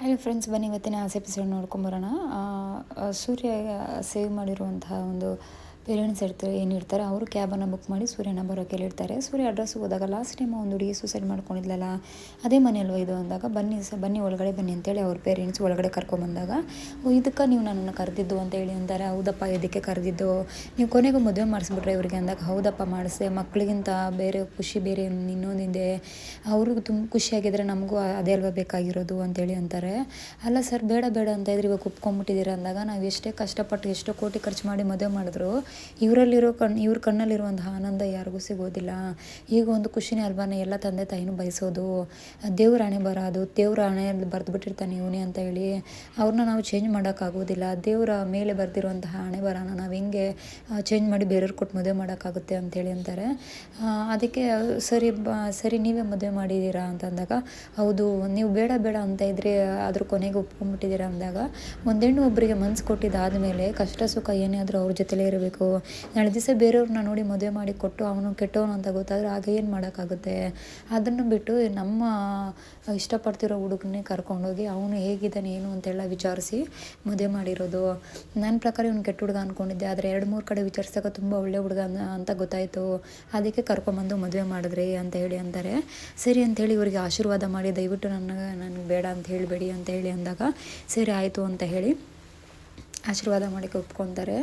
Hi friends ಬನ್ನಿ ಇವತ್ತಿನ ಆಸೆ ಎಪಿಸೋಡ್ ನೋಡ್ಕೊಂಬರೋಣ ಸೂರ್ಯ ಸೇವ್ ಮಾಡಿರುವಂತಹ ಒಂದು ಪೇರೆಂಟ್ಸ್ ಇರ್ತಾರೆ ಏನಿರ್ತಾರೆ ಅವರು ಕ್ಯಾಬನ್ನು ಬುಕ್ ಮಾಡಿ ಸೂರ್ಯನ ಬರೋಕೆ ಹೇಳಿರ್ತಾರೆ. ಸೂರ್ಯ ಅಡ್ರೆಸ್ ಹೋದಾಗ ಲಾಸ್ಟ್ ಟೈಮ್ ಒಂದು ಹುಡುಗಿ ಸೂಸೈಡ್ ಮಾಡ್ಕೊಂಡಿದ್ಲಲ್ಲ, ಅದೇ ಮನೆಯಲ್ವೋ ಇದು ಅಂದಾಗ, ಬನ್ನಿ ಸ, ಬನ್ನಿ ಒಳಗಡೆ ಬನ್ನಿ ಅಂತೇಳಿ ಅವ್ರ ಪೇರೆಂಟ್ಸ್ ಒಳಗಡೆ ಕರ್ಕೊಂಬಂದಾಗ ಓ, ಇದಕ್ಕೆ ನೀವು ನನ್ನನ್ನು ಕರೆದಿದ್ದು ಅಂತ ಹೇಳಿ ಅಂತಾರೆ. ಹೌದಪ್ಪ ಇದಕ್ಕೆ ಕರೆದಿದ್ದು? ನೀವು ಕೊನೆಗೂ ಮದುವೆ ಮಾಡಿಸ್ಬಿಟ್ರೆ ಇವ್ರಿಗೆ ಅಂದಾಗ, ಹೌದಪ್ಪ ಮಾಡಿಸೆ ಮಕ್ಕಳಿಗಿಂತ ಬೇರೆ ಖುಷಿ ಬೇರೆ ಇನ್ನೊಂದಿದೆ ಅವ್ರಿಗೂ ತುಂಬ ಖುಷಿಯಾಗಿದ್ರೆ ನಮಗೂ ಅದೇ ಅಲ್ವಾ ಬೇಕಾಗಿರೋದು ಅಂತೇಳಿ ಅಂತಾರೆ. ಅಲ್ಲ ಸರ್ ಬೇಡ ಬೇಡ ಅಂತ ಇದ್ರೆ ಇವಾಗ ಒಪ್ಕೊಂಬಿಟ್ಟಿದ್ದೀರ ಅಂದಾಗ, ನಾವು ಎಷ್ಟೇ ಕಷ್ಟಪಟ್ಟು ಎಷ್ಟೋ ಕೋಟಿ ಖರ್ಚು ಮಾಡಿ ಮದುವೆ ಮಾಡಿದ್ರು ಇವರಲ್ಲಿರೋ ಕಣ್ಣು ಇವ್ರ ಕಣ್ಣಲ್ಲಿರುವಂತಹ ಆನಂದ ಯಾರಿಗೂ ಸಿಗೋದಿಲ್ಲ. ಈಗ ಒಂದು ಖುಷಿನೇ ಅಲ್ವಾನೆ ಎಲ್ಲ ತಂದೆ ತಾಯಿನೂ ಬಯಸೋದು. ದೇವ್ರ ಹಣೆ ಬರೋದು, ದೇವ್ರ ಹಣೆಯಲ್ಲಿ ಬರೆದು ಇವನೇ ಅಂತ ಹೇಳಿ ಅವ್ರನ್ನ ನಾವು ಚೇಂಜ್ ಮಾಡೋಕ್ಕಾಗೋದಿಲ್ಲ ದೇವರ ಮೇಲೆ ಬರೆದಿರುವಂತಹ ಹಣೆ ಬರೋಣ ನಾವು ಹೆಂಗೆ ಚೇಂಜ್ ಮಾಡಿ ಬೇರೆಯವ್ರು ಕೊಟ್ಟು ಮದುವೆ ಮಾಡೋಕ್ಕಾಗುತ್ತೆ ಅಂತೇಳಿ ಅಂತಾರೆ. ಅದಕ್ಕೆ ಸರಿ ಬ, ಸರಿ, ನೀವೇ ಮದುವೆ ಮಾಡಿದ್ದೀರಾ ಅಂತಂದಾಗ ಹೌದು, ನೀವು ಬೇಡ ಬೇಡ ಅಂತ ಇದ್ರೆ ಅದ್ರ ಕೊನೆಗೆ ಒಪ್ಕೊಂಡ್ಬಿಟ್ಟಿದ್ದೀರಾ ಅಂದಾಗ, ಒಂದೆಣ್ಣು ಒಬ್ಬರಿಗೆ ಮನ್ಸು ಕೊಟ್ಟಿದ್ದಾದಮೇಲೆ ಕಷ್ಟ ಸುಖ ಏನೇ ಆದರೂ ಅವ್ರ ಜೊತೆಲೇ ಇರಬೇಕು. ನಾಳೆ ದಿವಸ ಬೇರೆಯವ್ರನ್ನ ನೋಡಿ ಮದುವೆ ಮಾಡಿ ಕೊಟ್ಟು ಅವನು ಕೆಟ್ಟವನು ಅಂತ ಗೊತ್ತಾದರೆ ಆಗ ಏನು ಮಾಡೋಕ್ಕಾಗುತ್ತೆ? ಅದನ್ನು ಬಿಟ್ಟು ನಮ್ಮ ಇಷ್ಟಪಡ್ತಿರೋ ಹುಡುಗನೇ ಕರ್ಕೊಂಡೋಗಿ ಅವನು ಹೇಗಿದ್ದಾನೆ, ಏನು ಅಂತೆಲ್ಲ ವಿಚಾರಿಸಿ ಮದುವೆ ಮಾಡಿರೋದು. ನನ್ನ ಪ್ರಕಾರ ಇವನು ಕೆಟ್ಟ ಹುಡುಗ ಅಂದ್ಕೊಂಡಿದ್ದೆ ಆದರೆ ಎರಡು ಮೂರು ಕಡೆ ವಿಚಾರಿಸಿದಾಗ ತುಂಬ ಒಳ್ಳೆ ಹುಡುಗ ಅಂತ ಗೊತ್ತಾಯಿತು. ಅದಕ್ಕೆ ಕರ್ಕೊಂಬಂದು ಮದುವೆ ಮಾಡಿದ್ರಿ ಅಂತ ಹೇಳಿ ಅಂತಾರೆ. ಸರಿ ಅಂಥೇಳಿ ಇವರಿಗೆ ಆಶೀರ್ವಾದ ಮಾಡಿ ದಯವಿಟ್ಟು ನನಗೆ ನನಗೆ ಬೇಡ ಅಂತ ಹೇಳಬೇಡಿ ಅಂತ ಹೇಳಿ ಅಂದಾಗ, ಸರಿ ಆಯಿತು ಅಂತ ಹೇಳಿ ಆಶೀರ್ವಾದ ಮಾಡಿ ಒಪ್ಕೊತಾರೆ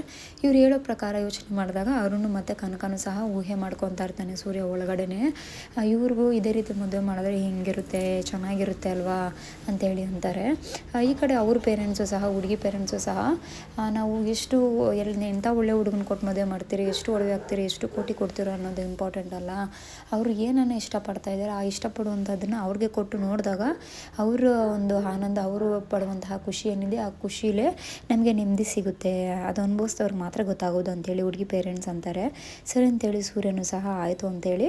ಇವ್ರು ಹೇಳೋ ಪ್ರಕಾರ ಯೋಚನೆ ಮಾಡಿದಾಗ ಅರುಣ್ ಮತ್ತು ಕನಕನೂ ಸಹ ಊಹೆ ಮಾಡ್ಕೊತಾ ಇರ್ತಾನೆ ಸೂರ್ಯ ಒಳಗಡೆನೆ. ಇವ್ರಿಗೂ ಇದೇ ರೀತಿ ಮದುವೆ ಮಾಡಿದ್ರೆ ಹಿಂಗಿರುತ್ತೆ, ಚೆನ್ನಾಗಿರುತ್ತೆ ಅಲ್ವಾ ಅಂತೇಳಿ ಅಂತಾರೆ. ಈ ಕಡೆ ಅವ್ರ ಪೇರೆಂಟ್ಸು ಸಹ, ಹುಡುಗಿ ಪೇರೆಂಟ್ಸು ಸಹ ನಾವು ಎಷ್ಟು ಎಲ್ಲಿ ಎಂಥ ಒಳ್ಳೆ ಹುಡುಗನ ಕೊಟ್ಟು ಮದುವೆ ಮಾಡ್ತೀರಿ, ಎಷ್ಟು ಒಡವೆ ಆಗ್ತೀರಿ ಎಷ್ಟು ಕೋಟಿ ಕೊಡ್ತೀರೋ ಅನ್ನೋದು ಇಂಪಾರ್ಟೆಂಟ್ ಅಲ್ಲ. ಅವರು ಏನನ್ನು ಇಷ್ಟಪಡ್ತಾ ಇದ್ದಾರೆ, ಆ ಇಷ್ಟಪಡುವಂಥದ್ದನ್ನು ಅವ್ರಿಗೆ ಕೊಟ್ಟು ನೋಡಿದಾಗ ಅವರ ಒಂದು ಆನಂದ, ಅವರು ಪಡುವಂತಹ ಖುಷಿ ಏನಿದೆ, ಆ ಖುಷಿಲೇ ನಮಗೆ ನೆಮ್ಮದಿ ಸಿಗುತ್ತೆ. ಅದು ಅನುಭವಿಸಿದವ್ರಿಗೆ ಮಾತ್ರ ಗೊತ್ತಾಗೋದು ಅಂತೇಳಿ ಹುಡುಗಿ ಪೇರೆಂಟ್ಸ್ ಅಂತಾರೆ. ಸರಿ ಅಂತೇಳಿ ಸೂರ್ಯನು ಸಹ ಆಯಿತು ಅಂತೇಳಿ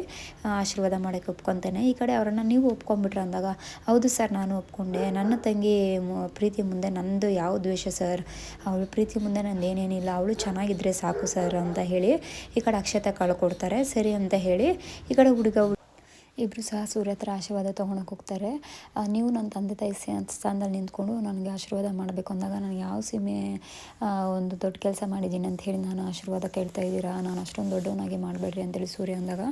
ಆಶೀರ್ವಾದ ಮಾಡೋಕ್ಕೆ ಒಪ್ಕೊತಾನೆ. ಈ ಕಡೆ ಅವರನ್ನು ನೀವು ಒಪ್ಕೊಂಡ್ಬಿಟ್ರೆ ಅಂದಾಗ, ಹೌದು ಸರ್, ನಾನು ಒಪ್ಕೊಂಡೆ. ನನ್ನ ತಂಗಿ ಪ್ರೀತಿ ಮುಂದೆ ನಂದು ಯಾವ ದ್ವೇಷ ಸರ್? ಅವಳು ಪ್ರೀತಿ ಮುಂದೆ ನಂದು ಏನೇನಿಲ್ಲ. ಅವಳು ಚೆನ್ನಾಗಿದ್ದರೆ ಸಾಕು ಸರ್ ಅಂತ ಹೇಳಿ ಈ ಕಡೆ ಅಕ್ಷತೆ ಕಳ್ಕೊಡ್ತಾರೆ ಸರಿ ಅಂತ ಹೇಳಿ ಈ ಕಡೆ ಹುಡುಗ ಇಬ್ಬರು ಸಹ ಸೂರ್ಯ ಹತ್ರ ಆಶೀರ್ವಾದ ತೊಗೊಳಕ್ಕೆ ಹೋಗ್ತಾರೆ. ನೀವು ನನ್ನ ತಂದೆ ತಾಯಿ ಸ್ಥಾನದಲ್ಲಿ ನಿಂತ್ಕೊಂಡು ನನಗೆ ಆಶೀರ್ವಾದ ಮಾಡಬೇಕು ಅಂದಾಗ ನಾನು ಯಾವ ಸೀಮೆ ಒಂದು ದೊಡ್ಡ ಕೆಲಸ ಮಾಡಿದ್ದೀನಿ ಅಂತ ಹೇಳಿ ನಾನು ಆಶೀರ್ವಾದ ಕೇಳ್ತಾ ಇದ್ದೀರಾ? ನಾನು ಅಷ್ಟೊಂದು ದೊಡ್ಡವನಾಗಿ ಮಾಡಬೇಡ್ರಿ ಅಂತೇಳಿ ಸೂರ್ಯ ಅಂದಾಗ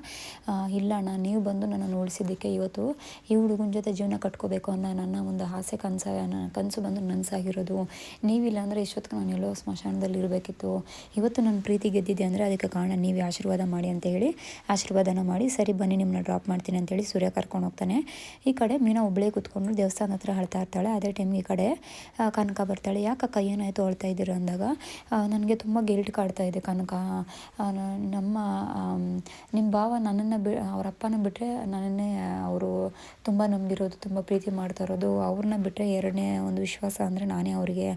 ಇಲ್ಲ ಅಣ್ಣ, ನೀವು ಬಂದು ನನ್ನನ್ನು ಉಳಿಸಿದ್ದಕ್ಕೆ ಇವತ್ತು ಈ ಹುಡುಗನ ಜೊತೆ ಜೀವನ ಕಟ್ಕೋಬೇಕು ಅನ್ನೋ ನನ್ನ ಒಂದು ಆಸೆ, ಕನಸ ಕನಸು ಬಂದು ನನಸಾಗಿರೋದು. ನೀವಿಲ್ಲ ಅಂದರೆ ಇಷ್ಟೊತ್ತಿಗೆ ನಾನು ಎಲ್ಲೋ ಸ್ಮಶಾನದಲ್ಲಿ ಇರಬೇಕಿತ್ತು. ಇವತ್ತು ನನ್ನ ಪ್ರೀತಿ ಗೆದ್ದಿದ್ದೆ ಅಂದರೆ ಅದಕ್ಕೆ ಕಾರಣ ನೀವೇ ಆಶೀರ್ವಾದ ಮಾಡಿ ಅಂತ ಹೇಳಿ ಆಶೀರ್ವಾದನ ಮಾಡಿ ಸರಿ ಬನ್ನಿ, ನಿಮ್ಮನ್ನ ಡ್ರಾಪ್ ಮಾಡ್ತೀನಿ. ಅಂತೇಳಿ ಸೂರ್ಯ ಕರ್ಕೊಂಡು ಹೋಗ್ತಾನೆ. ಈ ಕಡೆ ಮೀನಾ ಒಬ್ಬಳೇ ಕೂತ್ಕೊಂಡು ದೇವಸ್ಥಾನ ಹತ್ರ ಅಳ್ತಾ ಇರ್ತಾಳೆ. ಅದೇ ಟೈಮ್ ಈ ಕಡೆ ಕನಕ ಬರ್ತಾಳೆ. ಯಾಕಕ್ಕ ಏನಾಯಿತು ಅಳ್ತಾ ಇದ್ದೀರ ಅಂದಾಗ ನನಗೆ ತುಂಬ ಗಿಲ್ಟ್ ಕಾಡ್ತಾ ಇದೆ ಕನಕ. ನಮ್ಮ ನಿಮ್ಮ ಭಾವ ನನ್ನನ್ನು ಬಿ, ಅವ್ರ ಅಪ್ಪನ ಬಿಟ್ಟರೆ ನನ್ನನ್ನೇ ಅವರು ತುಂಬ ನಂಬಿರೋದು, ತುಂಬ ಪ್ರೀತಿ ಮಾಡ್ತಾ ಇರೋದು. ಅವ್ರನ್ನ ಬಿಟ್ಟರೆ ಎರಡನೇ ಒಂದು ವಿಶ್ವಾಸ ಅಂದರೆ ನಾನೇ ಅವರಿಗೆ.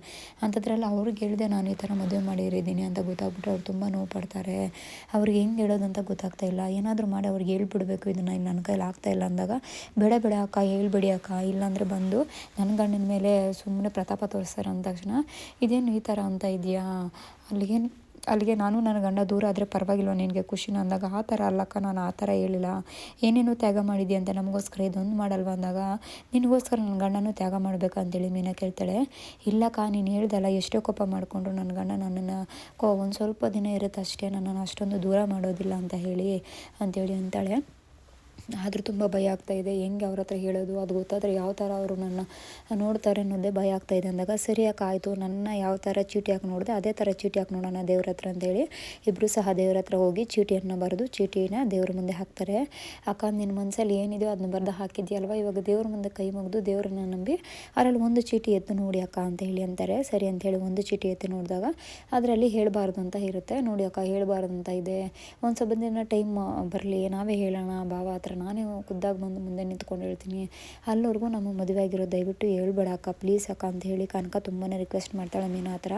ಅಂಥದ್ರಲ್ಲಿ ಅವ್ರಿಗೆ ಹೇಳಿದೆ ನಾನು ಈ ಥರ ಮದುವೆ ಮಾಡಿರಿದ್ದೀನಿ ಅಂತ ಗೊತ್ತಾಗ್ಬಿಟ್ಟು ಅವ್ರು ತುಂಬ ನೋವು ಪಡ್ತಾರೆ. ಅವ್ರಿಗೆ ಹೆಂಗೆ ಹೇಳೋದು ಅಂತ ಗೊತ್ತಾಗ್ತಾ ಇಲ್ಲ. ಏನಾದರೂ ಮಾಡಿ ಅವ್ರಿಗೆ ಹೇಳ್ಬಿಡ್ಬೇಕು ಇದನ್ನು ನನ್ನ ಕೈಲಿ ಇಲ್ಲ ಅಂದಾಗ, ಬೇಡ ಬೇಡ ಅಕ್ಕ, ಹೇಳ್ಬೇಡಿ ಅಕ್ಕ, ಇಲ್ಲಾಂದರೆ ಬಂದು ನನ್ನ ಗಂಡನ ಮೇಲೆ ಸುಮ್ಮನೆ ಪ್ರತಾಪ ತೋರಿಸ್ತಾರೆ ಅಂದ ತಕ್ಷಣ, ಇದೇನು ಈ ಥರ ಅಂತ ಇದೆಯಾ ಅಲ್ಲಿಗೆ ಅಲ್ಲಿಗೆ ನಾನು ನನ್ನ ಗಂಡ ದೂರ ಆದರೆ ಪರವಾಗಿಲ್ವ ನಿನಗೆ ಖುಷಿನ ಅಂದಾಗ, ಆ ಥರ ಅಲ್ಲಕ್ಕ ನಾನು ಆ ಥರ ಹೇಳಿಲ್ಲ. ಏನೇನೋ ತ್ಯಾಗ ಮಾಡಿದ್ದೆ ಅಂತ ನಮಗೋಸ್ಕರ ಇದೊಂದು ಮಾಡಲ್ವ ಅಂದಾಗ, ನಿನಗೋಸ್ಕರ ನನ್ನ ಗಂಡನೂ ತ್ಯಾಗ ಮಾಡಬೇಕಂತೇಳಿ ಮೀನಾ ಕೇಳ್ತಾಳೆ. ಇಲ್ಲಕ್ಕ ನೀನು ಹೇಳ್ದಲ್ಲ, ಎಷ್ಟೋ ಕೋಪ ಮಾಡಿಕೊಂಡ್ರು ನನ್ನ ಗಂಡ ನನ್ನನ್ನು, ಕೋ, ಒಂದು ಸ್ವಲ್ಪ ದಿನ ಇರುತ್ತೆ ಅಷ್ಟೇ ನನ್ನನ್ನು ಅಷ್ಟೊಂದು ದೂರ ಮಾಡೋದಿಲ್ಲ ಅಂತ ಹೇಳಿ, ಅಂತೇಳಿ ಅಂತಾಳೆ. ಆದರೂ ತುಂಬ ಭಯ ಆಗ್ತಾಯಿದೆ ಹೆಂಗೆ ಅವ್ರ ಹತ್ರ ಹೇಳೋದು? ಅದು ಗೊತ್ತಾದರೆ ಯಾವ ಥರ ಅವರು ನನ್ನ ನೋಡ್ತಾರೆ ಅನ್ನೋದೇ ಭಯ ಆಗ್ತಾ ಇದೆ. ಅಂದಾಗ ಸರಿ ಆಯಿತು. ನನ್ನ ಯಾವ ಥರ ಚೀಟಿ ಹಾಕಿ ನೋಡಿದೆ, ಅದೇ ಥರ ಚೀಟಿ ಹಾಕಿ ನೋಡೋಣ ದೇವ್ರ ಹತ್ರ ಅಂತೇಳಿ ಇಬ್ಬರು ಸಹ ದೇವ್ರ ಹತ್ರ ಹೋಗಿ ಚೀಟಿಯನ್ನು ಬರೆದು ಚೀಟಿನ ದೇವ್ರ ಮುಂದೆ ಹಾಕ್ತಾರೆ. ಅಕ್ಕ ನಿನ್ನ ಮನಸ್ಸಲ್ಲಿ ಏನಿದೆಯೋ ಅದನ್ನ ಬರೆದು ಹಾಕಿದ್ಯಲ್ವ? ಇವಾಗ ದೇವ್ರ ಮುಂದೆ ಕೈ ಮುಗಿದು ದೇವ್ರನ್ನ ನಂಬಿ ಅದರಲ್ಲಿ ಒಂದು ಚೀಟಿ ಎತ್ತು ನೋಡಿ ಅಕ್ಕ ಅಂತ ಹೇಳಿ ಅಂತಾರೆ. ಸರಿ ಅಂತೇಳಿ ಒಂದು ಚೀಟಿ ಎತ್ತು ನೋಡಿದಾಗ ಅದರಲ್ಲಿ ಹೇಳಬಾರ್ದು ಅಂತ ಇರುತ್ತೆ. ನೋಡಿ ಅಕ್ಕ, ಹೇಳಬಾರ್ದು ಅಂತ ಇದೆ. ಒಂದು ಸ್ವಲ್ಪ ದಿನ ಟೈಮ್ ಬರಲಿ, ನಾವೇ ಹೇಳೋಣ, ಭಾವ ಹತ್ರ ನಾನೇ ಖುದ್ದಾಗಿ ಬಂದು ಮುಂದೆ ನಿಂತ್ಕೊಂಡು ಹೇಳ್ತೀನಿ. ಅಲ್ಲಿವರೆಗೂ ನಮ್ಮ ಮದುವೆ ಆಗಿರೋ ದಯವಿಟ್ಟು ಹೇಳ್ಬೇಡ ಅಕ್ಕ ಪ್ಲೀಸ್ ಅಕ್ಕ ಅಂತ ಹೇಳಿ ಕನಕ ತುಂಬಾ ರಿಕ್ವೆಸ್ಟ್ ಮಾಡ್ತಾಳೆ ಮೀನಾ ಹತ್ರ.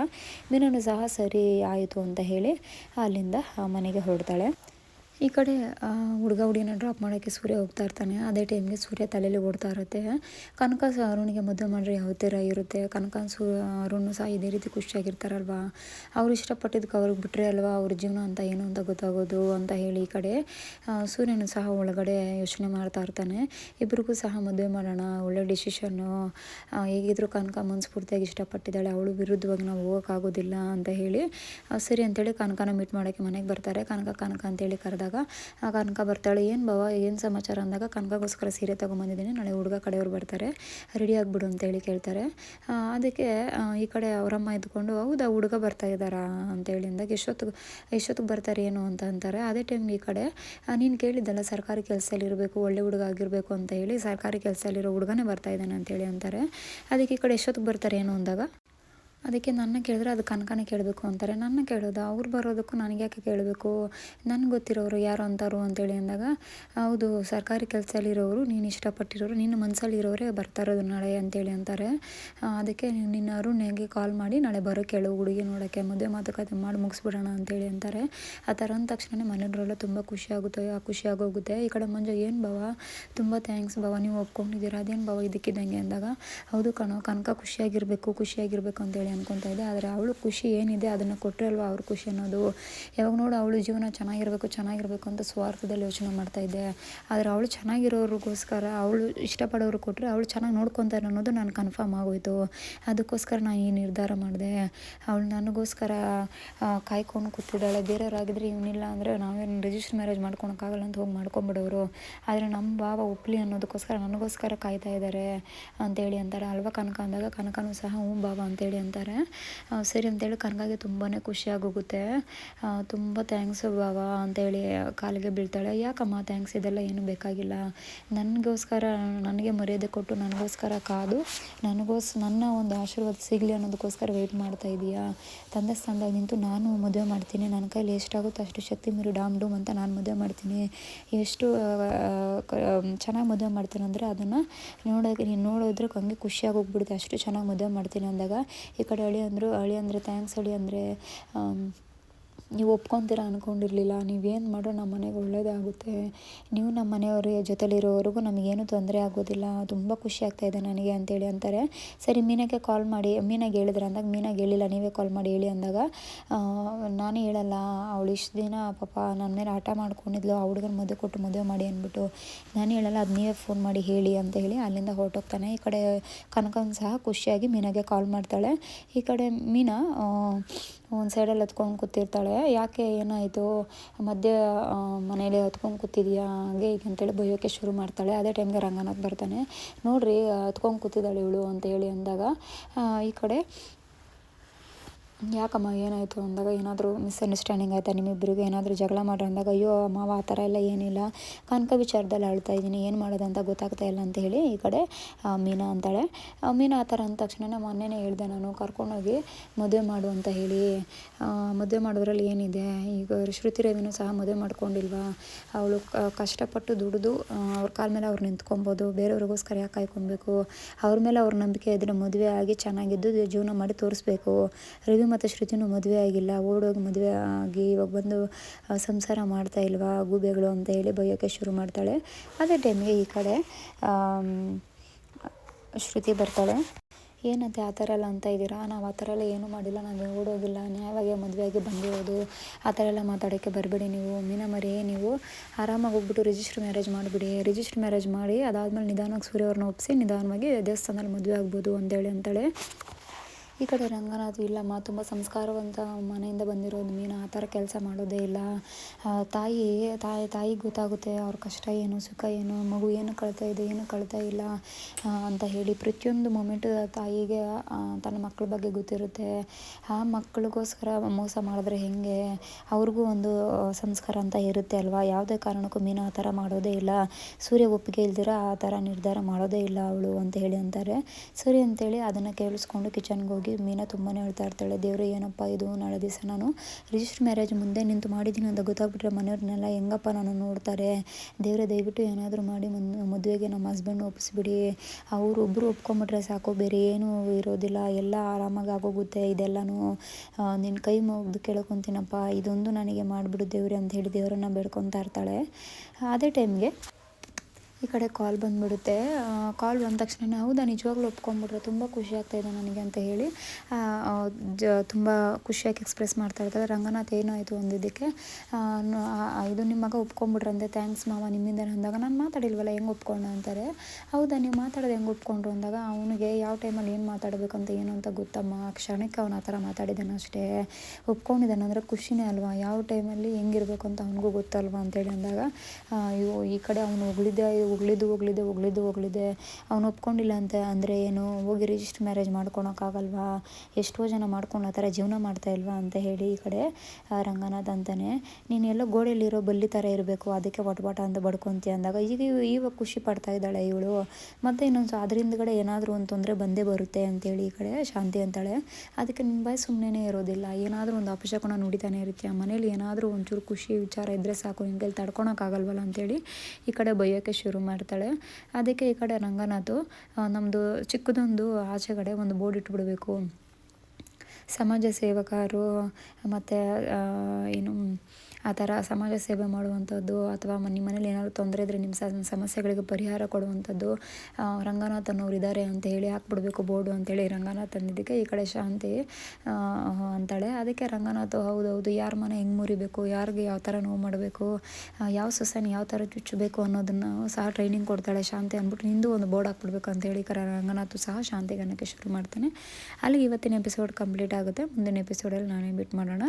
ಮೀನೂ ಸಹ ಸರಿ ಆಯಿತು ಅಂತ ಹೇಳಿ ಅಲ್ಲಿಂದ ಆ ಮನೆಗೆ ಹೊರಡ್ತಾಳೆ. ಈ ಕಡೆ ಹುಡುಗ ಹುಡುಗಿನ ಡ್ರಾಪ್ ಮಾಡೋಕ್ಕೆ ಸೂರ್ಯ ಹೋಗ್ತಾ ಇರ್ತಾನೆ. ಅದೇ ಟೈಮ್ಗೆ ಸೂರ್ಯ ತಲೆಯಲ್ಲಿ ಓಡ್ತಾ ಇರುತ್ತೆ. ಕನಕ ಸಹ ಅರುಣಿಗೆ ಮದುವೆ ಮಾಡಿದ್ರೆ ಯಾವ ಥರ ಇರುತ್ತೆ? ಕನಕ ಸೂ ಅರುಣ್ ಸಹ ಇದೇ ರೀತಿ ಖುಷಿಯಾಗಿರ್ತಾರಲ್ವಾ? ಅವ್ರು ಇಷ್ಟಪಟ್ಟಿದ್ದಕ್ಕೆ ಅವ್ರಿಗೆ ಬಿಟ್ಟರೆ ಅಲ್ವಾ? ಅವ್ರ ಜೀವನ ಅಂತ ಏನು ಅಂತ ಗೊತ್ತಾಗೋದು ಅಂತ ಹೇಳಿ ಈ ಕಡೆ ಸೂರ್ಯನು ಸಹ ಒಳಗಡೆ ಯೋಚನೆ ಮಾಡ್ತಾ ಇರ್ತಾನೆ. ಇಬ್ಬರಿಗೂ ಸಹ ಮದುವೆ ಮಾಡೋಣ, ಒಳ್ಳೆ ಡಿಸಿಷನ್ನು ಹೇಗಿದ್ರು ಕನಕ ಮನಸ್ಫೂರ್ತಿಯಾಗಿ ಇಷ್ಟಪಟ್ಟಿದ್ದಾಳೆ. ಅವಳು ವಿರುದ್ಧವಾಗಿ ನಾವು ಹೋಗೋಕ್ಕಾಗೋದಿಲ್ಲ ಅಂತ ಹೇಳಿ ಸರಿ ಅಂತೇಳಿ ಕನಕನ ಮೀಟ್ ಮಾಡೋಕ್ಕೆ ಮನೆಗೆ ಬರ್ತಾರೆ. ಕನಕ ಕನಕ ಅಂತೇಳಿ ಕರೆದಾಗ ಆ ಕನಕ ಬರ್ತಾಳೆ, ಏನು ಬಾವ, ಏನು ಸಮಾಚಾರ ಅಂದಾಗ ಕನಕಗೋಸ್ಕರ ಸೀರೆ ತೊಗೊಂಬಂದಿದ್ದೀನಿ, ನಾಳೆ ಹುಡುಗ ಕಡೆಯವ್ರು ಬರ್ತಾರೆ, ರೆಡಿ ಆಗಿಬಿಡು ಅಂತೇಳಿ ಕೇಳ್ತಾರೆ. ಅದಕ್ಕೆ ಈ ಕಡೆ ಅವರಮ್ಮ ಇದ್ಕೊಂಡು ಹೌದಾ, ಹುಡುಗ ಬರ್ತಾ ಇದ್ದಾರಾ ಅಂತೇಳಿ ಅಂದಾಗ, ಎಷ್ಟೊತ್ತಿಗೆ ಎಷ್ಟೊತ್ತಿಗೆ ಬರ್ತಾರೆ ಏನು ಅಂತ ಅಂತಾರೆ, ಅದೇ ಟೈಮ್ ಈ ಕಡೆ ನೀನು ಕೇಳಿದ್ದಲ್ಲ ಸರ್ಕಾರಿ ಕೆಲಸದಲ್ಲಿ ಇರಬೇಕು, ಒಳ್ಳೆ ಹುಡುಗ ಆಗಿರಬೇಕು ಅಂತ ಹೇಳಿ ಸರ್ಕಾರಿ ಕೆಲಸದಲ್ಲಿರೋ ಹುಡುಗನೇ ಬರ್ತಾ ಇದ್ದಾನೆ ಅಂತೇಳಿ ಅಂತಾರೆ. ಅದಕ್ಕೆ ಈ ಕಡೆ ಎಷ್ಟೊತ್ತಿಗೆ ಬರ್ತಾರೆ ಏನು ಅಂದಾಗ ಅದಕ್ಕೆ ನನ್ನ ಕೇಳಿದ್ರೆ ಅದು ಕನಕನೇ ಕೇಳಬೇಕು ಅಂತಾರೆ. ನನ್ನ ಕೇಳೋದು, ಅವ್ರು ಬರೋದಕ್ಕೂ ನನಗೆ ಯಾಕೆ ಕೇಳಬೇಕು? ನನಗೆ ಗೊತ್ತಿರೋರು ಯಾರು ಅಂತಾರು ಅಂತೇಳಿ ಅಂದಾಗ, ಹೌದು, ಸರ್ಕಾರಿ ಕೆಲಸದಲ್ಲಿರೋರು ನೀನು ಇಷ್ಟಪಟ್ಟಿರೋರು, ನಿನ್ನ ಮನಸ್ಸಲ್ಲಿರೋರೇ ಬರ್ತಾರೋದು ನಾಳೆ ಅಂತೇಳಿ ಅಂತಾರೆ. ಅದಕ್ಕೆ ನಿನ್ನ ಅರುಣ್ಗೆ ಕಾಲ್ ಮಾಡಿ ನಾಳೆ ಬರೋ ಕೇಳು, ಹುಡುಗಿ ನೋಡೋಕ್ಕೆ ಮದುವೆ ಮಾತುಕತೆ ಮಾಡಿ ಮುಗಿಸ್ಬಿಡೋಣ ಅಂತೇಳಿ ಅಂತಾರೆ. ಆ ಥರ ಅಂದ ತಕ್ಷಣ ಮನೆಯವರೆಲ್ಲ ತುಂಬ ಖುಷಿ ಆಗುತ್ತೆ ಖುಷಿ ಆಗೋಗುತ್ತೆ. ಈ ಕಡೆ ಮಂಜು, ಏನು ಭಾವ? ತುಂಬ ಥ್ಯಾಂಕ್ಸ್ ಭಾವ, ನೀವು ಒಪ್ಕೊಂಡಿದ್ದೀರಾ? ಅದೇನು ಭಾವ ಇದಕ್ಕಿದ್ದಂಗೆ ಅಂದಾಗ, ಹೌದು ಕಣೋ, ಕನಕ ಖುಷಿಯಾಗಿರಬೇಕು ಖುಷಿಯಾಗಿರಬೇಕು ಅಂತೇಳಿ ಅನ್ಕೊತಾ ಇದ್ದೆ ಆದರೆ ಅವಳು ಖುಷಿ ಏನಿದೆ ಅದನ್ನು ಕೊಟ್ಟರೆ ಅಲ್ವಾ ಅವ್ರ ಖುಷಿ ಅನ್ನೋದು? ಯಾವಾಗ ನೋಡು ಅವಳು ಜೀವನ ಚೆನ್ನಾಗಿರಬೇಕು ಚೆನ್ನಾಗಿರಬೇಕು ಅಂತ ಸ್ವಾರ್ಥದಲ್ಲಿ ಯೋಚನೆ ಮಾಡ್ತಾ ಇದ್ದೆ ಆದರೆ ಅವಳು ಚೆನ್ನಾಗಿರೋರಿಗೋಸ್ಕರ ಅವಳು ಇಷ್ಟಪಡೋರು ಕೊಟ್ಟರೆ ಅವಳು ಚೆನ್ನಾಗಿ ನೋಡ್ಕೊತಾರೆ ಅನ್ನೋದು ನಾನು ಕನ್ಫರ್ಮ್ ಆಗೋಯ್ತು. ಅದಕ್ಕೋಸ್ಕರ ನಾನು ಈ ನಿರ್ಧಾರ ಮಾಡಿದೆ. ಅವಳು ನನಗೋಸ್ಕರ ಕಾಯ್ಕೊಂಡು ಕೂತಿದ್ದಾಳೆ. ಬೇರೆಯವರಾಗಿದ್ದರೆ ಇವನಿಲ್ಲ ಅಂದರೆ ನಾವೇನು ರಿಜಿಸ್ಟರ್ ಮ್ಯಾರೇಜ್ ಮಾಡ್ಕೊಳಕ್ಕಾಗಲ್ಲ ಅಂತ ಹೋಗಿ ಮಾಡ್ಕೊಂಬಿಡೋರು. ಆದರೆ ನಮ್ಮ ಭಾವ ಒಪ್ಲಿ ಅನ್ನೋದಕ್ಕೋಸ್ಕರ ನನಗೋಸ್ಕರ ಕಾಯ್ತಾ ಇದ್ದಾರೆ ಅಂತೇಳಿ ಅಂತಾರೆ ಅಲ್ವಾ ಕನಕ ಅಂದಾಗ? ಕನಕನೂ ಸಹ ಹ್ಞೂ ಭಾವ ಅಂತೇಳಿ ಅಂತಾರೆ ಹೇಳ್ತಾರೆ ಸರಿ ಅಂತೇಳಿ ಕನಕಾಗೆ ತುಂಬಾ ಖುಷಿಯಾಗೋಗುತ್ತೆ. ತುಂಬ ಥ್ಯಾಂಕ್ಸ್ ಬಾವ ಅಂತೇಳಿ ಕಾಲಿಗೆ ಬೀಳ್ತಾಳೆ. ಯಾಕಮ್ಮ ಥ್ಯಾಂಕ್ಸ್ ಇದೆಲ್ಲ ಏನು ಬೇಕಾಗಿಲ್ಲ? ನನಗೋಸ್ಕರ, ನನಗೆ ಮರ್ಯಾದೆ ಕೊಟ್ಟು ನನಗೋಸ್ಕರ ಕಾದು, ನನಗೋಸ್, ನನ್ನ ಒಂದು ಆಶೀರ್ವಾದ ಸಿಗಲಿ ಅನ್ನೋದಕ್ಕೋಸ್ಕರ ವೆಯ್ಟ್ ಮಾಡ್ತಾ ಇದೆಯಾ? ತಂದೆ ಸ್ಥಾನದಾಗ ನಿಂತು ನಾನು ಮದುವೆ ಮಾಡ್ತೀನಿ. ನನ್ನ ಕೈಲಿ ಎಷ್ಟಾಗುತ್ತೋ ಅಷ್ಟು ಶಕ್ತಿ ಮೀರಿ ಡಾಮ್ ಡೂಮ್ ಅಂತ ನಾನು ಮದುವೆ ಮಾಡ್ತೀನಿ. ಎಷ್ಟು ಚೆನ್ನಾಗಿ ಮದುವೆ ಮಾಡ್ತೀನಿ ಅಂದರೆ ಅದನ್ನು ನೋಡೋಕೆ, ನೀನು ನೋಡೋದ್ರೆ ಹಂಗೆ ಖುಷಿಯಾಗಿ ಹೋಗ್ಬಿಡುತ್ತೆ. ಅಷ್ಟು ಚೆನ್ನಾಗಿ ಮದುವೆ ಮಾಡ್ತೀನಿ ಅಂದಾಗ ಈ ಕಡೆ ಅಳಿ ಅಂದರು ಅಳಿ ಅಂದರೆ ಥ್ಯಾಂಕ್ಸ್ ಅಳಿ ಅಂದರೆ ನೀವು ಒಪ್ಕೊಂತೀರ ಅಂದ್ಕೊಂಡಿರಲಿಲ್ಲ ನೀವೇನು ಮಾಡೋ ನಮ್ಮ ಮನೆಗೆ ಒಳ್ಳೇದಾಗುತ್ತೆ. ನೀವು ನಮ್ಮ ಮನೆಯವ್ರ, ಜೊತೆಲಿರೋವರೆಗೂ ನಮಗೇನು ತೊಂದರೆ ಆಗೋದಿಲ್ಲ. ತುಂಬ ಖುಷಿ ಆಗ್ತಾಯಿದೆ ನನಗೆ ಅಂತೇಳಿ ಅಂತಾರೆ. ಸರಿ, ಮೀನಾಗೆ ಕಾಲ್ ಮಾಡಿ, ಮೀನಾಗೆ ಹೇಳಿದ್ರೆ ಅಂದಾಗ, ಮೀನಾಗೆ ಹೇಳಿಲ್ಲ, ನೀವೇ ಕಾಲ್ ಮಾಡಿ ಹೇಳಿ ಅಂದಾಗ ನಾನು ಹೇಳಲ್ಲ, ಅವಳು ಇಷ್ಟು ದಿನ ಪಾಪ ನನ್ನ ಮೇಲೆ ಆಟ ಮಾಡ್ಕೊಂಡಿದ್ಲು, ಆ ಹುಡುಗನ ಮದುವೆ ಕೊಟ್ಟು ಮದುವೆ ಮಾಡಿ ಅಂದ್ಬಿಟ್ಟು, ನಾನು ಹೇಳಲ್ಲ, ಅದು ನೀವೇ ಫೋನ್ ಮಾಡಿ ಹೇಳಿ ಅಂತ ಹೇಳಿ ಅಲ್ಲಿಂದ ಹೊರಟೋಗ್ತಾನೆ. ಈ ಕಡೆ ಕನಕನ ಸಹ ಖುಷಿಯಾಗಿ ಮೀನಾಗೆ ಕಾಲ್ ಮಾಡ್ತಾಳೆ. ಈ ಕಡೆ ಮೀನಾ ಒಂದು ಸೈಡಲ್ಲಿ ಹತ್ಕೊಂಡು ಕೂತಿರ್ತಾಳೆ. ಯಾಕೆ ಏನಾಯಿತು? ಮಧ್ಯೆ ಮನೇಲಿ ಹತ್ಕೊಂಡು ಕೂತಿದ್ಯಾ? ಹಾಗೆ ಈಗ ಅಂತೇಳಿ ಬೈಯೋಕ್ಕೆ ಶುರು ಮಾಡ್ತಾಳೆ. ಅದೇ ಟೈಮ್ಗೆ ರಂಗನಾಥ್ ಬರ್ತಾನೆ. ನೋಡಿರಿ ಹತ್ಕೊಂಡು ಕೂತಿದ್ದಾಳೆ ಇವಳು ಅಂತ ಹೇಳಿ ಅಂದಾಗ ಈ ಕಡೆ ಯಾಕಮ್ಮ, ಏನಾಯಿತು? ಅಂದಾಗ ಏನಾದರೂ ಮಿಸ್ಅಂಡರ್ಸ್ಟ್ಯಾಂಡಿಂಗ್ ಆಯಿತಾ? ನಿಮ್ಮಿಬ್ಬರಿಗೂ ಏನಾದರೂ ಜಗಳ ಮಾಡ್ರಿ ಅಂದಾಗ, ಅಯ್ಯೋ ಮಾವ ಆ ಥರ ಎಲ್ಲ ಏನಿಲ್ಲ. ಕನಕ ವಿಚಾರದಲ್ಲಿ ಅಳ್ತಾ ಇದ್ದೀನಿ. ಏನು ಮಾಡೋದಂತ ಗೊತ್ತಾಗ್ತಾ ಇಲ್ಲ ಅಂತ ಹೇಳಿ ಈ ಕಡೆ ಮೀನಾ ಅಂತಾಳೆ. ಮೀನಾ ಆ ಥರ ಅಂದ ತಕ್ಷಣ ಮೊನ್ನೆನೇ ಹೇಳಿದೆ ನಾನು, ಕರ್ಕೊಂಡೋಗಿ ಮದುವೆ ಮಾಡು ಅಂತ ಹೇಳಿ. ಮದುವೆ ಮಾಡೋದ್ರಲ್ಲಿ ಏನಿದೆ? ಈಗ ಶ್ರುತಿ ರವಿನೂ ಸಹ ಮದುವೆ ಮಾಡ್ಕೊಂಡಿಲ್ವಾ? ಅವಳು ಕಷ್ಟಪಟ್ಟು ದುಡಿದು ಅವ್ರ ಕಾಲ ಮೇಲೆ ಅವ್ರು ನಿಂತ್ಕೊಬೋದು. ಬೇರೆಯವ್ರಿಗೋಸ್ಕರ ಯಾಕೆ ಕಾಯ್ಕೊಬೇಕು? ಅವ್ರ ಮೇಲೆ ಅವ್ರ ನಂಬಿಕೆ ಇದ್ದರೆ ಮದುವೆ ಆಗಿ ಚೆನ್ನಾಗಿದ್ದು ಜೀವನ ಮಾಡಿ ತೋರಿಸ್ಬೇಕು. ರವಿ ಮತ್ತು ಶ್ರುತಿನೂ ಮದುವೆ ಆಗಿಲ್ಲ, ಓಡೋಗಿ ಮದುವೆ ಆಗಿ ಇವಾಗ ಬಂದು ಸಂಸಾರ ಮಾಡ್ತಾ ಇಲ್ವಾ, ಗೂಬೆಗಳು ಅಂತ ಹೇಳಿ ಬೈಯೋಕ್ಕೆ ಶುರು ಮಾಡ್ತಾಳೆ. ಅದೇ ಟೈಮ್ಗೆ ಈ ಕಡೆ ಶ್ರುತಿ ಬರ್ತಾಳೆ. ಏನಂತೆ ಆ ಥರ ಎಲ್ಲ ಅಂತ ಇದ್ದೀರಾ? ನಾವು ಆ ಥರ ಎಲ್ಲ ಏನೂ ಮಾಡಿಲ್ಲ ನಾನು ಓಡೋಗಿಲ್ಲ, ನ್ಯಾಯವಾಗಿ ಮದುವೆಯಾಗಿ ಬಂದಿರೋದು, ಆ ಥರ ಎಲ್ಲ ಮಾತಾಡೋಕ್ಕೆ ಬರಬೇಡಿ ನೀವು, ಮೀನ ಮರಿ, ನೀವು ಆರಾಮಾಗಿ ಹೋಗ್ಬಿಟ್ಟು ರಿಜಿಸ್ಟರ್ ಮ್ಯಾರೇಜ್ ಮಾಡಿಬಿಡಿ. ರಿಜಿಸ್ಟರ್ ಮ್ಯಾರೇಜ್ ಮಾಡಿ ಅದಾದಮೇಲೆ ನಿಧಾನವಾಗಿ ಸೂರ್ಯವ್ರನ್ನ ಒಪ್ಪಿಸಿ ನಿಧಾನವಾಗಿ ದೇವಸ್ಥಾನದಲ್ಲಿ ಮದುವೆ ಆಗ್ಬೋದು ಅಂತೇಳಿ ಅಂತಾಳೆ. ಈ ಕಡೆ ರಂಗನಾಥ್ ಇಲ್ಲಮ್ಮ ತುಂಬ ಸಂಸ್ಕಾರವಂತ ಮನೆಯಿಂದ ಬಂದಿರೋದು ಮೀನು ಆ ಥರ ಕೆಲಸ ಮಾಡೋದೇ ಇಲ್ಲ. ತಾಯಿ ತಾಯಿ, ತಾಯಿಗೆ ಗೊತ್ತಾಗುತ್ತೆ ಅವ್ರ ಕಷ್ಟ ಏನು, ಸುಖ ಏನು, ಮಗು ಏನು ಕಳ್ತಾ ಇದೆ, ಏನು ಕಳ್ತಾ ಇಲ್ಲ ಅಂತ ಹೇಳಿ ಪ್ರತಿಯೊಂದು ಮೊಮೆಂಟ್ ತಾಯಿಗೆ ತನ್ನ ಮಕ್ಕಳ ಬಗ್ಗೆ ಗೊತ್ತಿರುತ್ತೆ. ಆ ಮಕ್ಕಳಿಗೋಸ್ಕರ ಮೋಸ ಮಾಡಿದ್ರೆ ಹೇಗೆ? ಅವ್ರಿಗೂ ಒಂದು ಸಂಸ್ಕಾರ ಅಂತ ಇರುತ್ತೆ ಅಲ್ವಾ? ಯಾವುದೇ ಕಾರಣಕ್ಕೂ ಮೀನು ಆ ಥರ ಮಾಡೋದೇ ಇಲ್ಲ. ಸೂರ್ಯ ಒಪ್ಪಿಗೆ ಇಲ್ದಿರೋ ಆ ಥರ ನಿರ್ಧಾರ ಮಾಡೋದೇ ಇಲ್ಲ ಅವಳು ಅಂತ ಹೇಳಿ ಅಂತಾರೆ. ಸರಿ ಅಂತೇಳಿ ಅದನ್ನು ಕೇಳಿಸ್ಕೊಂಡು ಕಿಚನ್ಗೆ ಹೋಗಿ ಹೋಗಿ ಮೀನಾ ತುಂಬಾ ಹೇಳ್ತಾ ಇರ್ತಾಳೆ. ದೇವ್ರೆ, ಏನಪ್ಪ ಇದು? ನಾಳೆ ದಿವಸ ನಾನು ರಿಜಿಸ್ಟರ್ ಮ್ಯಾರೇಜ್ ಮುಂದೆ ನಿಂತು ಮಾಡಿದ್ದೀನಿ ಅಂತ ಗೊತ್ತಾಗ್ಬಿಟ್ರೆ ಮನೆಯವ್ರನ್ನೆಲ್ಲ ಹೆಂಗಪ್ಪ ನಾನು ನೋಡ್ತಾರೆ? ದೇವರೇ, ದಯವಿಟ್ಟು ಏನಾದರೂ ಮಾಡಿ ಮದುವೆಗೆ ನಮ್ಮ ಹಸ್ಬೆಂಡ್ ಒಪ್ಪಿಸ್ಬಿಡಿ. ಅವರು ಒಬ್ಬರು ಒಪ್ಕೊಂಬಿಟ್ರೆ ಸಾಕು. ಬೇರೆ ಏನೂ ಇರೋದಿಲ್ಲ. ಎಲ್ಲ ಆರಾಮಾಗಿ ಆಗೋಗುತ್ತೆ ಇದೆಲ್ಲನೂ. ನಿನ್ನ ಕೈ ಮುಗ್ದು ಕೇಳ್ಕೊತೀನಪ್ಪ. ಇದೊಂದು ನನಗೆ ಮಾಡಿಬಿಡು ದೇವ್ರೆ ಅಂತ ಹೇಳಿ ದೇವರನ್ನ ಬೇಡ್ಕೊತಾ ಇರ್ತಾಳೆ. ಅದೇ ಟೈಮ್ಗೆ ಈ ಕಡೆ ಕಾಲ್ ಬಂದುಬಿಡುತ್ತೆ. ಕಾಲ್ ಬಂದ ತಕ್ಷಣ ಹೌದಾ, ನಿಜವಾಗ್ಲೂ ಒಪ್ಕೊಂಡ್ಬಿಟ್ರೆ ತುಂಬ ಖುಷಿ ಆಗ್ತಾಯಿದೆ ನನಗೆ ಅಂತ ಹೇಳಿ. ಜ, ತುಂಬ ಖುಷಿಯಾಗಿ ಎಕ್ಸ್ಪ್ರೆಸ್ ಮಾಡ್ತಾ ಇರ್ತಾರೆ. ರಂಗನಾಥ್ ಏನಾಯಿತು ಅಂದಿದ್ದಕ್ಕೆ ಇದು ನಿಮ್ಮ ಮಗ ಒಪ್ಕೊಂಬಿಟ್ರಂತೆ ಥ್ಯಾಂಕ್ಸ್ ಮಾವ, ನಿಮ್ಮಿಂದ ಅಂದಾಗ ನಾನು ಮಾತಾಡಿಲ್ವಲ್ಲ, ಹೆಂಗೆ ಒಪ್ಕೊಂಡ ಅಂತಾರೆ. ಹೌದಾ, ನೀವು ಮಾತಾಡೋದು ಹೆಂಗೆ ಒಪ್ಕೊಂಡ್ರು ಅಂದಾಗ, ಅವನಿಗೆ ಯಾವ ಟೈಮಲ್ಲಿ ಏನು ಮಾತಾಡಬೇಕು ಅಂತ ಏನು ಅಂತ ಗೊತ್ತಮ್ಮ. ಕ್ಷಣಕ್ಕೆ ಅವನು ಆ ಥರ ಮಾತಾಡಿದ್ದಾನೆ ಅಷ್ಟೇ. ಒಪ್ಕೊಂಡಿದ್ದಾನೆ ಅಂದರೆ ಖುಷಿನೇ ಅಲ್ವಾ? ಯಾವ ಟೈಮಲ್ಲಿ ಹೆಂಗಿರ್ಬೇಕು ಅಂತ ಅವನಿಗೂ ಗೊತ್ತಲ್ವಾ ಅಂತೇಳಿ ಅಂದಾಗ ಅಯ್ಯೋ, ಈ ಕಡೆ ಅವನು ಹೊಗಳಿದ್ದೆ ಹೋಗ್ಲಿದ್ದು ಹೋಗ್ಲಿದ್ದೆ ಒಗ್ಳಿದ್ದು ಹೋಗ್ಲಿದ್ದೆ ಅವ್ನು ಒಪ್ಕೊಂಡಿಲ್ಲ ಅಂತ ಅಂದರೆ ಏನು, ಹೋಗಿ ರಿಜಿಸ್ಟರ್ ಮ್ಯಾರೇಜ್ ಮಾಡ್ಕೊಳೋಕ್ಕಾಗಲ್ವಾ? ಎಷ್ಟೋ ಜನ ಮಾಡ್ಕೊಂಡು ಆ ಥರ ಜೀವನ ಮಾಡ್ತಾ ಇಲ್ವಾ ಅಂತ ಹೇಳಿ ಈ ಕಡೆ ರಂಗನಾಥ್ ಅಂತಾನೆ. ನೀನು ಗೋಡೆಯಲ್ಲಿರೋ ಬಲ್ಲಿ ಥರ ಇರಬೇಕು, ಅದಕ್ಕೆ ಒಟ್ಬಾಟ ಅಂತ ಬಡ್ಕೊಂತೀಯ ಅಂದಾಗ ಈಗ ಇವಾಗ ಖುಷಿ ಪಡ್ತಾ ಇದ್ದಾಳೆ ಇವಳು. ಮತ್ತು ಇನ್ನೊಂದು ಅದರಿಂದ ಕಡೆ ಏನಾದರೂ ಒಂದು ತೊಂದರೆ ಬಂದೇ ಬರುತ್ತೆ ಅಂತೇಳಿ ಈ ಕಡೆ ಶಾಂತಿ ಅಂತಾಳೆ. ಅದಕ್ಕೆ ನಿಮ್ಮ ಬಾಯಿ ಸುಮ್ಮನೆ ಇರೋದಿಲ್ಲ. ಏನಾದರೂ ಒಂದು ಅಪಶಕುನ ನುಡಿತಾನೆ ಇರುತ್ತೆ. ಆ ಮನೇಲಿ ಏನಾದರೂ ಒಂಚೂರು ಖುಷಿ ವಿಚಾರ ಇದ್ದರೆ ಸಾಕು ಕೈಲಿ ತಡ್ಕೊಳಕ್ಕಾಗಲ್ವಲ್ಲ ಅಂತೇಳಿ ಈ ಕಡೆ ಬೈಯೋಕ್ಕೆ ಶುರು ಮಾಡ್ತಾಳೆ. ಅದಕ್ಕೆ ಈ ಕಡೆ ರಂಗನಾಥು ನಮ್ಮದು ಚಿಕ್ಕದೊಂದು ಆಚೆಗಡೆ ಒಂದು ಬೋರ್ಡ್ ಇಟ್ಬಿಡಬೇಕು. ಸಮಾಜ ಸೇವಕರು, ಮತ್ತು ಏನು ಆ ಥರ ಸಮಾಜ ಸೇವೆ ಮಾಡುವಂಥದ್ದು ಅಥವಾ ನಿಮ್ಮ ಮನೇಲಿ ಏನಾದರೂ ತೊಂದರೆ ಇದ್ದರೆ ನಿಮ್ಮ ಸಮಸ್ಯೆಗಳಿಗೆ ಪರಿಹಾರ ಕೊಡುವಂಥದ್ದು ರಂಗನಾಥ್ ಅನ್ನೋರು ಇದ್ದಾರೆ ಅಂತ ಹೇಳಿ ಹಾಕ್ಬಿಡ್ಬೇಕು ಬೋರ್ಡು ಅಂತೇಳಿ ರಂಗನಾಥ್ ಅಂದಿದ್ದಕ್ಕೆ ಈ ಕಡೆ ಶಾಂತಿ ಅಂತಾಳೆ. ಅದಕ್ಕೆ ರಂಗನಾಥ್ ಹೌದು ಯಾರ ಮನೆ ಹೆಂಗೆ ಮುರಿಬೇಕು, ಯಾರಿಗೆ ಯಾವ ಥರ ನೋವು ಮಾಡಬೇಕು ಯಾವ ಸೊಸೆನ ಯಾವ ಥರ ಚುಚ್ಚಬೇಕು ಅನ್ನೋದನ್ನು ಸಹ ಟ್ರೈನಿಂಗ್ ಕೊಡ್ತಾಳೆ ಶಾಂತಿ ಅಂದ್ಬಿಟ್ಟು ನಿಂದು ಒಂದು ಬೋರ್ಡ್ ಹಾಕ್ಬಿಡ್ಬೇಕು ಅಂತ ಹೇಳಿ ಕರ ರಂಗನಾಥು ಸಹ ಶಾಂತಿ ಗಣಕ್ಕೆ ಶುರು ಮಾಡ್ತಾನೆ. ಅಲ್ಲಿಗೆ ಇವತ್ತಿನ ಎಪಿಸೋಡ್ ಕಂಪ್ಲೀಟ್ ಆಗುತ್ತೆ. ಮುಂದಿನ ಎಪಿಸೋಡಲ್ಲಿ ನಾನೇ ಬಿಟ್ ಮಾಡೋಣ.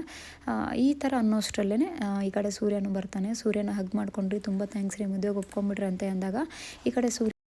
ಈ ಥರ ಅನ್ನೋಷ್ಟರಲ್ಲೇ ಈ ಕಡೆ ಸೂರ್ಯನು ಬರ್ತಾನೆ. ಸೂರ್ಯನ ಹಗ್ ಮಾಡ್ಕೊಂಡ್ರಿ ತುಂಬ ಥ್ಯಾಂಕ್ಸ್ ರೀ. ಮದುವೆಗೆ ಒಪ್ಕೊಂಬಿಟ್ರಿ ಅಂತ ಅಂದಾಗ ಈ ಕಡೆ ಸೂರ್ಯ